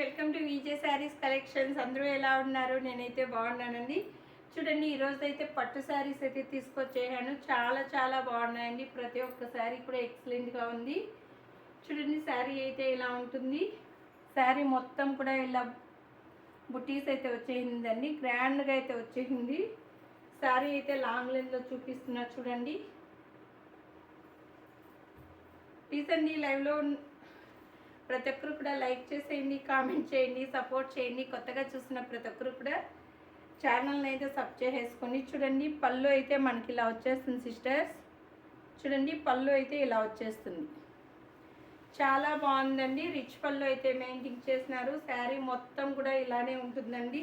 Welcome to V J saris collections. అందరూ ఎలా ఉన్నారు? నేనైతే బాగున్నానండి. చూడండి ఈరోజు అయితే పట్టు శారీస్ అయితే తీసుకొచ్చేసాను. చాలా చాలా బాగున్నాయండి. ప్రతి ఒక్క శారీ కూడా ఎక్సలెంట్గా ఉంది. చూడండి శారీ అయితే ఇలా ఉంటుంది. శారీ మొత్తం కూడా ఇలా బుటీస్ అయితే వచ్చేసిందండి. గ్రాండ్గా అయితే వచ్చేసింది. శారీ అయితే లాంగ్ లెన్త్లో చూపిస్తున్నా చూడండి. ప్లీజ్ అండి లైవ్లో ప్రతి ఒక్కరు కూడా లైక్ చేసేయండి కామెంట్ చేయండి సపోర్ట్ చేయండి. కొత్తగా చూసిన ప్రతి ఒక్కరు కూడా ఛానల్ని అయితే సబ్ చేసేసుకొని చూడండి. పళ్ళు అయితే మనకి ఇలా వచ్చేస్తుంది సిస్టర్స్. చూడండి పళ్ళు అయితే ఇలా వచ్చేస్తుంది. చాలా బాగుందండి. రిచ్ పళ్ళు అయితే మెయింటైన్ చేసినారు. శారీ మొత్తం కూడా ఇలానే ఉంటుందండి.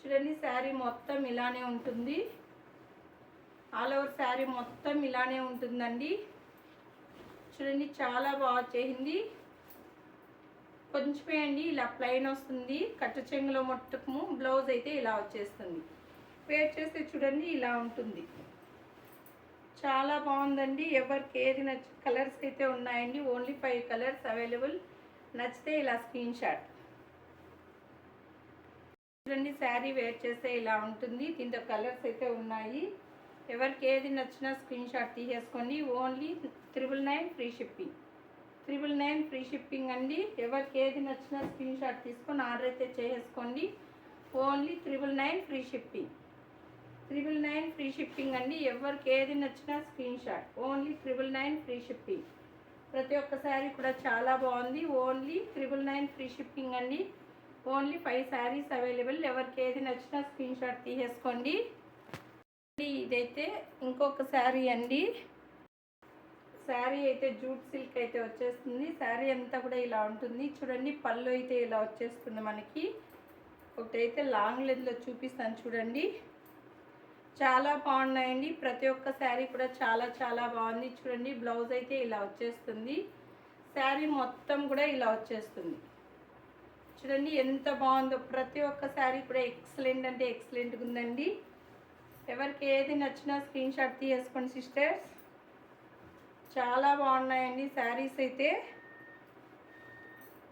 చూడండి శారీ మొత్తం ఇలానే ఉంటుంది. ఆల్ ఓవర్ శారీ మొత్తం ఇలానే ఉంటుందండి. చూడండి చాలా బాగా చేసింది. కొంచెం వేయండి ఇలా ప్లెయిన్ వస్తుంది. కట్టు చెంగులో మొట్టము బ్లౌజ్ అయితే ఇలా వచ్చేస్తుంది. వేర్ చేస్తే చూడండి ఇలా ఉంటుంది. చాలా బాగుందండి. ఎవరికి ఏది నచ్చ కలర్స్ అయితే ఉన్నాయండి. Only five colours available. నచ్చితే ఇలా స్క్రీన్ షాట్. చూడండి శారీ వేర్ చేస్తే ఇలా ఉంటుంది. దీంతో కలర్స్ అయితే ఉన్నాయి. ఎవరికి ఏది నచ్చినా స్క్రీన్ షాట్ తీసేసుకోండి. Only triple nine free shipping. Triple nine free shipping అండి. ఎవరికి ఏది నచ్చినా స్క్రీన్ షాట్ తీసుకొని ఆర్డర్ అయితే చేసేసుకోండి. Only triple nine free shipping. Triple nine free shipping అండి. ఎవరికి ఏది నచ్చినా screen shot. Only triple nine free shipping. ప్రతి ఒక్క శారీ కూడా చాలా బాగుంది. Only triple nine free shipping అండి. Only five saris available. ఎవరికి ఏది నచ్చినా స్క్రీన్ షాట్ తీసేసుకోండి. ఇదైతే ఇంకొక శారీ అండి. శారీ అయితే జూట్ సిల్క్ అయితే వచ్చేస్తుంది. శారీ అంతా కూడా ఇలా ఉంటుంది. చూడండి పళ్ళు అయితే ఇలా వచ్చేస్తుంది మనకి. ఒకటైతే లాంగ్ లెంత్లో చూపిస్తాను చూడండి. చాలా బాగున్నాయండి. ప్రతి ఒక్క శారీ కూడా చాలా చాలా బాగుంది. చూడండి బ్లౌజ్ అయితే ఇలా వచ్చేస్తుంది. శారీ మొత్తం కూడా ఇలా వచ్చేస్తుంది. చూడండి ఎంత బాగుందో. ప్రతి ఒక్క శారీ కూడా ఎక్సలెంట్ అంటే ఎక్సలెంట్గా ఉందండి. ఎవరికి ఏది నచ్చినా స్క్రీన్ షాట్ తీసేసుకోండి సిస్టర్స్. చాలా బాగున్నాయండి శారీస్ అయితే.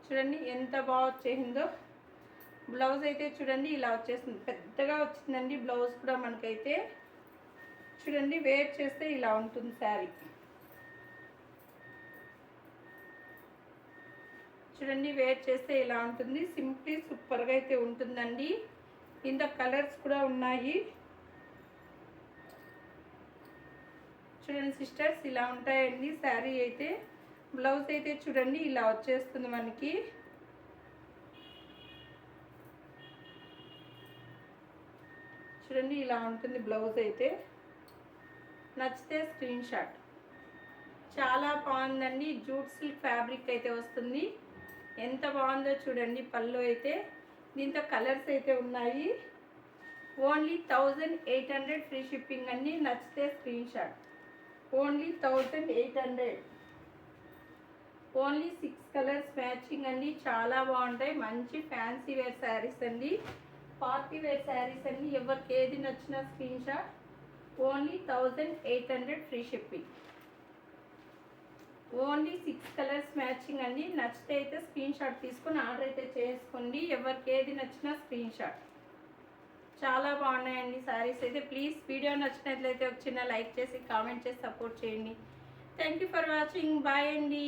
చూడండి ఎంత బాగా వచ్చేసిందో. బ్లౌజ్ అయితే చూడండి ఇలా వచ్చేసింది. పెద్దగా వచ్చిందండి బ్లౌజ్ కూడా మనకైతే. చూడండి వేర్ చేస్తే ఇలా ఉంటుంది శారీ. చూడండి వేర్ చేస్తే ఇలా ఉంటుంది. సింప్లీ సూపర్గా అయితే ఉంటుందండి. ఇంత కలర్స్ కూడా ఉన్నాయి. చూడండి సిస్టర్స్ ఇలా ఉంటాయండి. శారీ అయితే బ్లౌజ్ అయితే చూడండి ఇలా వచ్చేస్తుంది మనకి. చూడండి ఇలా ఉంటుంది బ్లౌజ్ అయితే. నచ్చితే స్క్రీన్ షాట్. చాలా బాగుందండి. జూట్ సిల్క్ ఫ్యాబ్రిక్ అయితే వస్తుంది. ఎంత బాగుందో చూడండి పళ్ళు అయితే. దీంతో కలర్స్ అయితే ఉన్నాయి. Only thousand eight hundred free shipping అండి. నచ్చితే screen shot. Only thousand eight hundred. Only six colours matching అండి. చాలా బాగుంటాయి. మంచి ఫ్యాన్సీ వేర్ శారీస్ అండి. పార్టీ వేర్ శారీస్ అండి. ఎవరికి ఏది నచ్చిన screen shot. Only thousand eight hundred free shipping. Only six colours matching అండి. నచ్చితే అయితే స్క్రీన్ షాట్ తీసుకొని ఆర్డర్ అయితే చేసుకోండి. ఎవరికి ఏది నచ్చినా స్క్రీన్ షాట్. చాలా బాగున్నాయండి శారీస్ అయితే. ప్లీజ్ వీడియో నచ్చినట్లయితే ఒక చిన్న లైక్ చేసి కామెంట్ చేసి సపోర్ట్ చేయండి. Thank you for watching bye అండి.